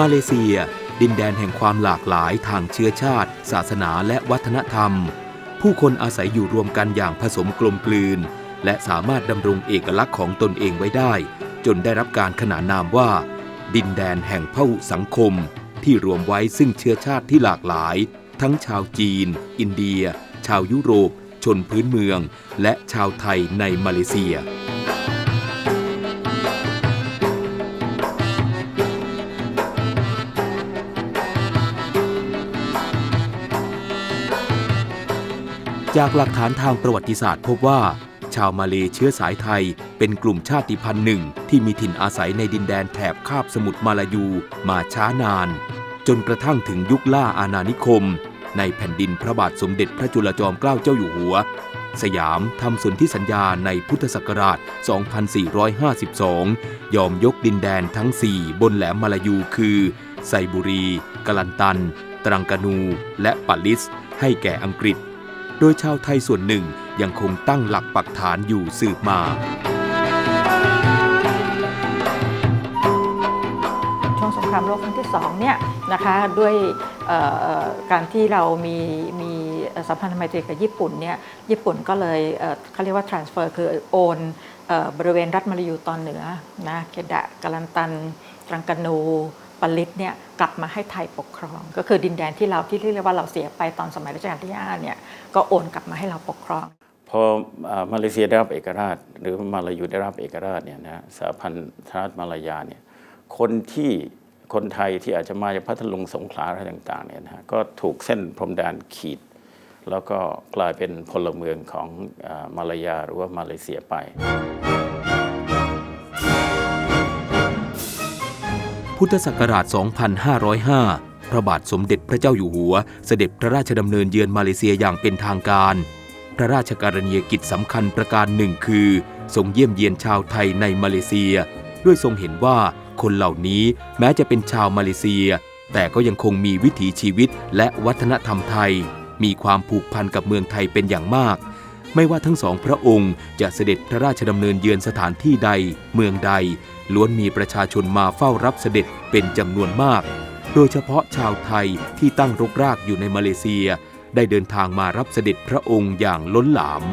มาเลเซีย ดินแดนแห่งความหลากหลายทางเชื้อชาติ ศาสนาและวัฒนธรรม ผู้คนอาศัยอยู่รวมกันอย่างผสมกลมกลืน และสามารถดำรงเอกลักษณ์ของตนเองไว้ได้ จนได้รับการขนานนามว่า ดินแดนแห่งพหุสังคม ที่รวมไว้ซึ่งเชื้อชาติที่หลากหลาย ทั้งชาวจีน อินเดีย ชาวยุโรป ชนพื้นเมือง และชาวไทยในมาเลเซีย จากหลักฐานทางประวัติศาสตร์พบว่า ชาวมาเลเชื้อสายไทย เป็นกลุ่มชาติพันธุ์หนึ่ง ที่มีถิ่นอาศัยในดินแดนแถบคาบสมุทรมาลายูมาช้านาน จนกระทั่งถึงยุคล่าอาณานิคม ในแผ่นดินพระบาทสมเด็จพระจุลจอมเกล้าเจ้าอยู่หัว สยามทำสนธิสัญญาในพุทธศักราช 2452 ยอมยกดินแดนทั้ง 4 บนแหลมมาลายูคือไซบุรีกลันตัน ตรังกานู และปัลลิส ให้แก่อังกฤษ โดยชาวไทยส่วนหนึ่งยังคงตั้งหลักปักฐานอยู่สืบมาช่วงสงครามโลกครั้งที่สองเนี่ยนะคะด้วยการที่เรามีมีสัมพันธไมตรีกับญี่ปุ่นเนี่ยญี่ปุ่นก็เลยเขาเรียกว่า transfer คือโอนบริเวณรัฐมาลายูตอนเหนือนะเคดะกาลันตันตรังกานู ปลิตเนี่ยกลับมาให้ไทยปกครอง ก็คือดินแดนที่เราที่เรียกว่าเราเสียไปตอนสมัยรัชกาลที่5เนี่ยก็โอนกลับมาให้เราปกครองพอมาเลเซียได้รับเอกราช หรือมาลายูได้รับเอกราชเนี่ยนะสหพันธรัฐมาลายาเนี่ยคนที่คนไทยที่อาจจะมาจากพัทลุงสงขลาอะไรต่างๆเนี่ยนะฮะก็ถูกเส้นพรมแดนขีด แล้วก็กลายเป็นพลเมืองของอมาลายาหรือว่ามาเลเซียไป พุทธศักราช 2505 พระบาทสมเด็จพระเจ้าอยู่หัว เสด็จพระราชดำเนินเยือนมาเลเซียอย่างเป็นทางการ พระราชกรณียกิจสำคัญประการหนึ่งคือทรงเยี่ยมเยียนชาวไทยในมาเลเซีย ด้วยทรงเห็นว่าคนเหล่านี้แม้จะเป็นชาวมาเลเซีย แต่ก็ยังคงมีวิถีชีวิตและวัฒนธรรมไทย มีความผูกพันกับเมืองไทยเป็นอย่างมาก ไม่ว่าทั้งสองพระองค์จะเสด็จพระราชดำเนินเยือนสถานที่ใด เมืองใด ล้วนมีประชาชนมาเฝ้ารับเสด็จเป็นจำนวนมาก โดยเฉพาะชาวไทยที่ตั้งรกรากอยู่ในมาเลเซีย ได้เดินทางมารับเสด็จพระองค์อย่างล้นหลาม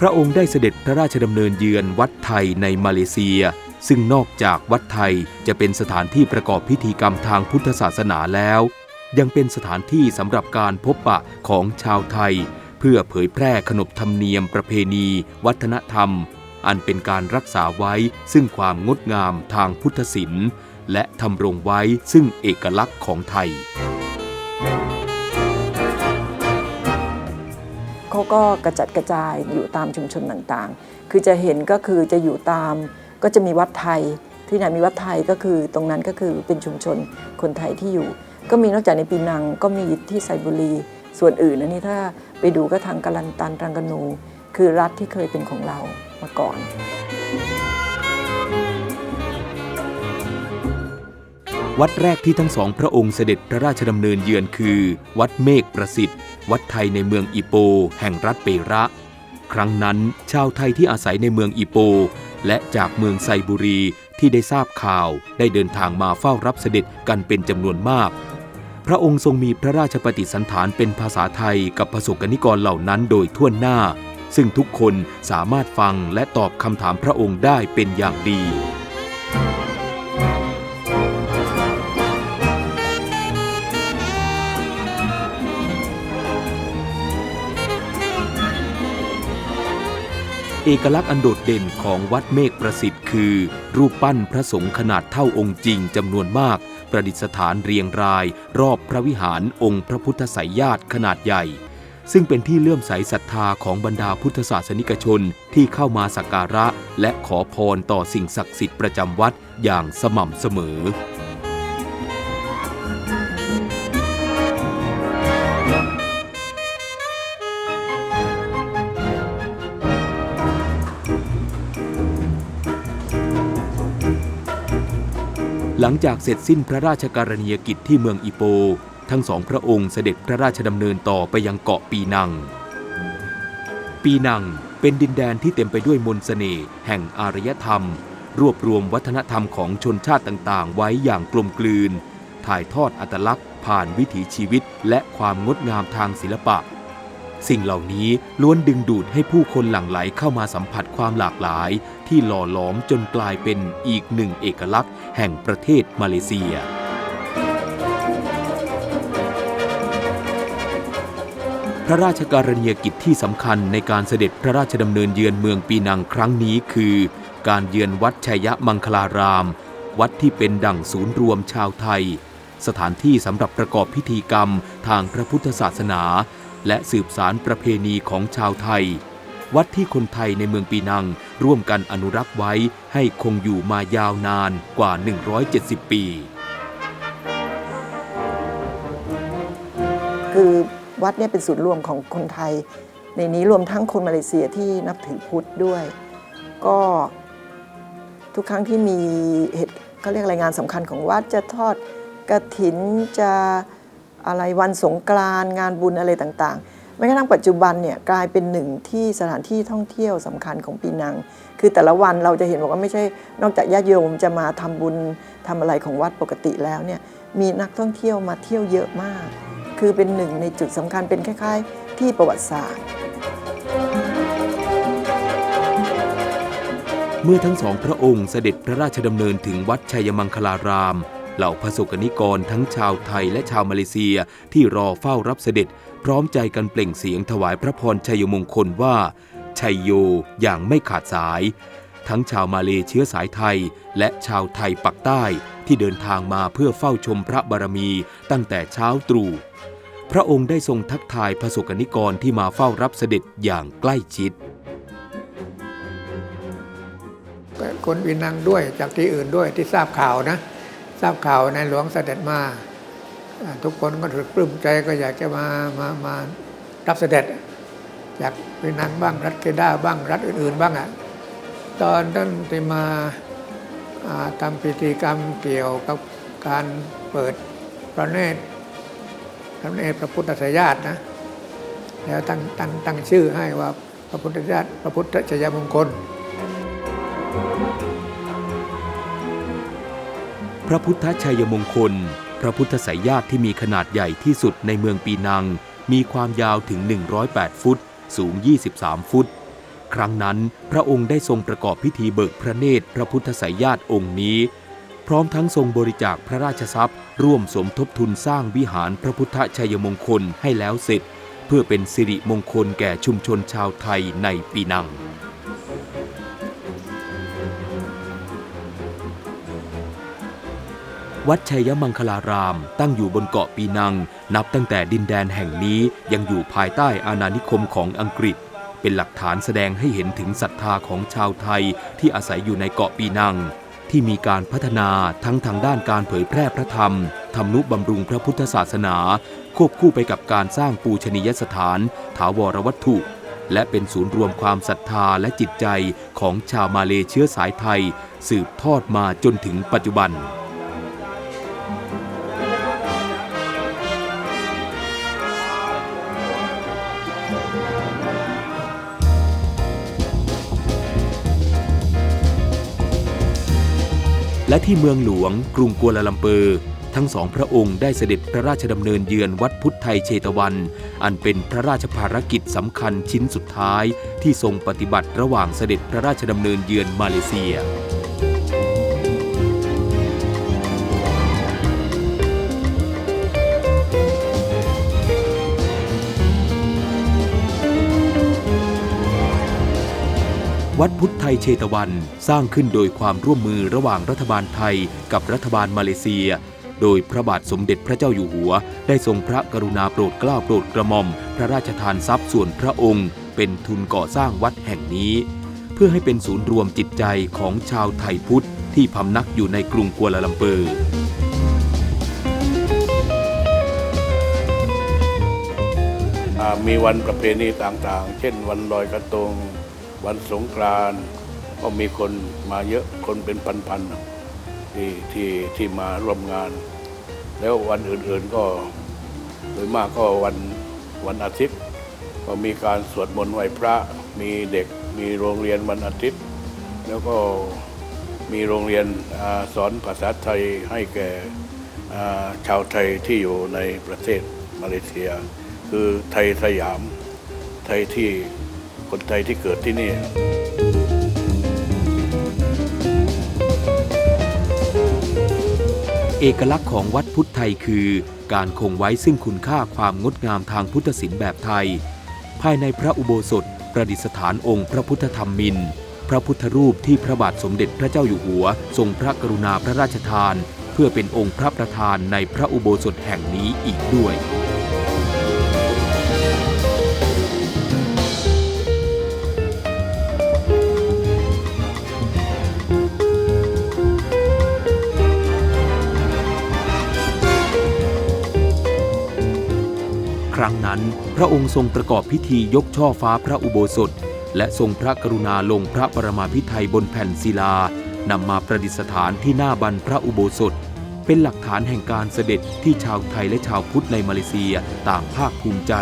พระองค์ได้เสด็จพระราชดำเนินเยือนวัดไทยในมาเลเซีย ซึ่งนอกจากวัดไทยจะเป็นสถานที่ประกอบพิธีกรรมทางพุทธศาสนาแล้ว ยังเป็นสถานที่สำหรับการพบปะของชาวไทย เพื่อเผยแพร่ขนบธรรมเนียมประเพณี วัฒนธรรม อันเป็นการรักษาไว้ซึ่งความงดงามทางพุทธศิลป์ และทำรงไว้ซึ่งเอกลักษณ์ของไทยเขาก็กระจัดกระจายอยู่ตามชุมชนต่างๆ คือจะเห็นก็คือจะอยู่ตาม ก็จะมีวัดไทย ที่ไหนมีวัดไทยก็คือตรงนั้นก็คือเป็นชุมชนคนไทยที่อยู่ ก็มีนอกจากในปีนังก็มีที่ไซบุรี ส่วนอื่นอันนี้ถ้าไปดูก็ทางกาลันตันตรังกานู คือรัฐที่เคยเป็นของเรามาก่อนวัดแรกที่ทั้งสองพระองค์เสด็จพระราชดำเนินเยือนคือ วัดเมฆประสิทธิ์ วัดไทยในเมืองอิโป แห่งรัฐเประ ครั้งนั้นชาวไทยที่อาศัยในเมืองอิโป และจากเมืองไซบุรีที่ได้ทราบข่าวได้เดินทางมาเฝ้ารับเสด็จกันเป็นจำนวนมาก พระองค์ทรงมีพระราชปฏิสันฐานเป็นภาษาไทยกับประสบกนิกรเหล่านั้นโดยทั่วหน้า ซึ่งทุกคนสามารถฟังและตอบคำถามพระองค์ได้เป็นอย่างดี เอกลักษณ์อันโดดเด่นของวัดเมฆประสิทธิ์คือ รูปปั้นพระสงฆ์ขนาดเท่าองค์จริงจำนวนมาก ประดิษฐานเรียงราย รอบพระวิหารองค์พระพุทธไสยญาติขนาดใหญ่ ซึ่งเป็นที่เลื่อมใสศรัทธาของบรรดาพุทธศาสนิกชนที่เข้ามาสักการะ และขอพรต่อสิ่งศักดิ์สิทธิ์ประจำวัดอย่างสม่ำเสมอ หลังจากเสร็จสิ้นพระราชกรณียกิจที่เมืองอิโป ทั้งสองพระองค์เสด็จพระราชดำเนินต่อไปยังเกาะปีนัง ปีนังเป็นดินแดนที่เต็มไปด้วยมนสเสน่ห์แห่งอารยธรรม รวบรวมวัฒนธรรมของชนชาติต่างๆ ไว้อย่างกลมกลืน ถ่ายทอดอัตลักษณ์ ผ่านวิถีชีวิตและความงดงามทางศิลปะ สิ่งเหล่านี้ล้วนดึงดูดให้ผู้คนหลั่งไหลเข้ามาสัมผัสความหลากหลาย ที่หล่อหลอมจนกลายเป็นอีกหนึ่งเอกลักษณ์ แห่งประเทศมาเลเซียพระราชการณียกิจที่สำคัญในการเสด็จพระราชดำเนินเยือนเมืองปีนังครั้งนี้คือ การเยือนวัดชัยมังคลาราม วัดที่เป็นดั่งศูนย์รวมชาวไทย สถานที่สำหรับประกอบพิธีกรรมทางพระพุทธศาสนา และสืบสารประเพณีของชาวไทย วัดที่คนไทยในเมืองปีนัง ร่วมกันอนุรักษ์ไว้ให้คงอยู่มายาวนานกว่า 170 ปี คือวัดเนี่ยเป็นศูนย์รวมของคนไทย ในนี้รวมทั้งคนมาเลเซียที่นับถือพุทธด้วย ก็ทุกครั้งที่มีเหตุเขาเรียกรายงานสำคัญของวัดจะทอดกระถินจะ อะไรวันสงกรานงานบุญอะไรต่างๆแม้กระทั่งปัจจุบันเนี่ยกลายเป็นหนึ่งที่สถานที่ท่องเที่ยวสำคัญของปีนัง คือแต่ละวันเราจะเห็นบอกว่าไม่ใช่นอกจากญาติโยมจะมาทำบุญทำอะไรของวัดปกติแล้วเนี่ยมีนักท่องเที่ยวมาเที่ยวเยอะมาก คือเป็นหนึ่งในจุดสำคัญเป็นคล้าย ๆ ที่ประวัติศาสตร์ เมื่อทั้งสองพระองค์เสด็จพระราชดำเนินถึงวัดชัยมังคลาราม เหล่าพระสกนิกรทั้งชาวไทยและชาวมาเลเซียที่รอเฝ้ารับเสด็จ พร้อมใจกันเปล่งเสียงถวายพระพรชัยมงคลว่าชัยโยอย่างไม่ขาดสาย ทั้งชาวมาเลเชื้อสายไทย และชาวไทยปักใต้ที่เดินทางมาเพื่อเฝ้าชมพระบารมีตั้งแต่เช้าตรู่พระองค์ได้ทรงทักทายพระสกนิกรที่มาเฝ้ารับเสด็จอย่างใกล้ชิดคนวินังด้วยจากที่อื่นด้วยที่ทราบข่าวนะ ทราบข่าวในหลวงเสด็จมาทุกคนก็ถือปลื้มใจก็อยากจะมามามารับเสด็จจากวินังบ้างรัฐเคด้าบ้างรัฐอื่น ๆ บ้างอะตอนนั้นที่มาทำพิธีกรรมเกี่ยวกับการเปิดพระเนตรพระเนตรพระพุทธสยาตนะแล้วตั้งตั้งตั้งชื่อให้ว่าพระพุทธญาติพระพุทธชยมงคล พระพุทธชัยมงคล พระพุทธสายญาติที่มีขนาดใหญ่ที่สุดในเมืองปีนัง มีความยาวถึง 108 ฟุต สูง 23 ฟุต ครั้งนั้นพระองค์ได้ทรงประกอบพิธีเบิกพระเนตรพระพุทธสายญาติองค์นี้ พร้อมทั้งทรงบริจาคพระราชทรัพย์ ร่วมสมทบทุนสร้างวิหารพระพุทธชัยมงคลให้แล้วเสร็จ เพื่อเป็นสิริมงคลแก่ชุมชนชาวไทยในปีนัง วัดชัยมังคลาราม ตั้งอยู่บนเกาะปีนัง นับตั้งแต่ดินแดนแห่งนี้ยังอยู่ภายใต้อาณานิคมของอังกฤษ เป็นหลักฐานแสดงให้เห็นถึงศรัทธาของชาวไทยที่อาศัยอยู่ในเกาะปีนัง ที่มีการพัฒนาทั้งทางด้านการเผยแพร่พระธรรมทำนุบำรุงพระพุทธศาสนา ควบคู่ไปกับการสร้างปูชนียสถาน ถาวรวัตถุและเป็นศูนย์รวมความศรัทธาและจิตใจของชาวมาเลเชื้อสายไทย สืบทอดมาจนถึงปัจจุบัน และที่เมืองหลวงกรุงกัวลาลัมเปอร์ ทั้งสองพระองค์ได้เสด็จพระราชดำเนินเยือนวัดพุทธไทยเชตวัน อันเป็นพระราชภารกิจสำคัญชิ้นสุดท้าย ที่ทรงปฏิบัติระหว่างเสด็จพระราชดำเนินเยือนมาเลเซีย วัดพุทธไทยเชตวันสร้างขึ้นโดยความร่วมมือระหว่างรัฐบาลไทยกับรัฐบาลมาเลเซีย โดยพระบาทสมเด็จพระเจ้าอยู่หัว ได้ทรงพระกรุณาโปรดเกล้าโปรดกระหม่อม พระราชทานทรัพย์ส่วนพระองค์ เป็นทุนก่อสร้างวัดแห่งนี้ เพื่อให้เป็นศูนย์รวมจิตใจของชาวไทยพุทธที่พำนักอยู่ในกรุงกัวลาลัมเปอร์มีวันประเพณีต่างๆ เช่นวันลอยกระทง วันสงกรานต์ก็มีคนมาเยอะคนเป็นพันๆที่ที่ที่มาร่วมงาน แล้ววันอื่นๆก็โดยมากก็วันวันอาทิตย์ ก็มีการสวดมนต์ไหว้พระ มีเด็กมีโรงเรียนวันอาทิตย์ แล้วก็มีโรงเรียนอสอนภาษาไทยให้แก่ชาวไทยที่อยู่ในประเทศมาเลเซีย คือไทยสยามไทยที่ คนไทยที่เกิดที่นี่เอกลักษณ์ของวัดพุทธไทยคือ การคงไว้ซึ่งคุณค่าความงดงามทางพุทธศิลป์แบบไทย ภายในพระอุโบสถประดิษฐานองค์พระพุทธธรรมมิน พระพุทธรูปที่พระบาทสมเด็จพระเจ้าอยู่หัว ทรงพระกรุณาพระราชทาน เพื่อเป็นองค์พระประธานในพระอุโบสถแห่งนี้อีกด้วย นั้น พระองค์ทรงประกอบพิธียกช่อฟ้าพระอุโบสถ และทรงพระกรุณาลงพระปรมาภิไธยบนแผ่นศิลานำมาประดิษฐานที่หน้าบันพระอุโบสถ เป็นหลักฐานแห่งการเสด็จที่ชาวไทยและชาวพุทธในมาเลเซียต่างภาคภูมิใจ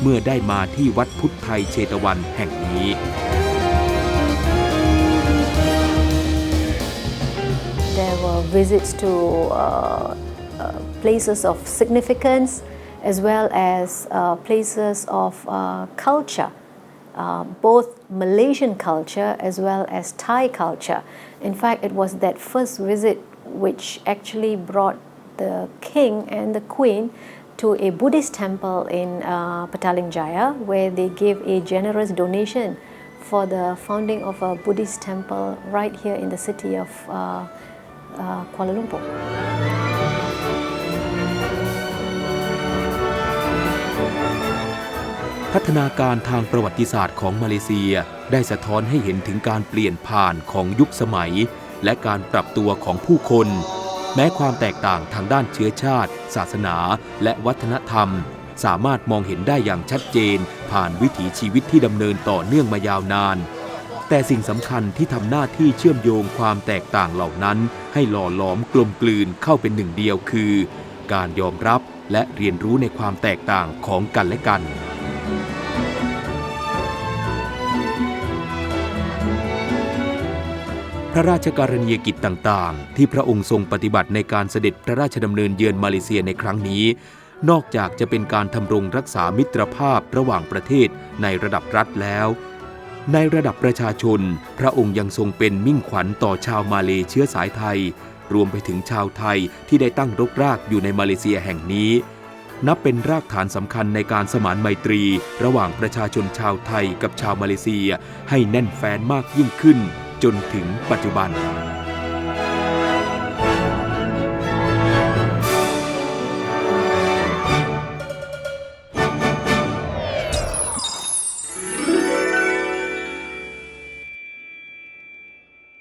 เมื่อได้มาที่วัดพุทธไทยเชตวันแห่งนี้ There were visits to uh, uh, places of significance as well as uh, places of uh, culture, uh, both Malaysian culture as well as Thai culture. In fact, it was that first visit which actually brought the king and the queen to a Buddhist temple in uh, Petaling Jaya where they gave a generous donation for the founding of a Buddhist temple right here in the city of uh, uh, Kuala Lumpur. พัฒนาการทางประวัติศาสตร์ของมาเลเซีย ได้สะท้อนให้เห็นถึงการเปลี่ยนผ่านของยุคสมัย และการปรับตัวของผู้คน แม้ความแตกต่างทางด้านเชื้อชาติ ศาสนา และวัฒนธรรม สามารถมองเห็นได้อย่างชัดเจน ผ่านวิถีชีวิตที่ดำเนินต่อเนื่องมายาวนาน แต่สิ่งสำคัญที่ทำหน้าที่เชื่อมโยงความแตกต่างเหล่านั้น ให้หล่อหลอมกลมกลืนเข้าเป็นหนึ่งเดียวคือ การยอมรับและเรียนรู้ในความแตกต่างของกันและกัน พระราชการณียกิจต่างๆ ที่พระองค์ทรงปฏิบัติในการเสด็จพระราชดำเนินเยือนมาเลเซียในครั้งนี้ นอกจากจะเป็นการทำรงรักษามิตรภาพระหว่างประเทศในระดับรัฐแล้ว ในระดับประชาชน พระองค์ยังทรงเป็นมิ่งขวัญต่อชาวมาเลเชื้อสายไทย รวมไปถึงชาวไทยที่ได้ตั้งรกรากอยู่ในมาเลเซียแห่งนี้ นับเป็นรากฐานสำคัญในการสมานไมตรี ระหว่างประชาชนชาวไทยกับชาวมาเลเซีย ให้แน่นแฟ้นมากยิ่งขึ้น จนถึงปัจจุบัน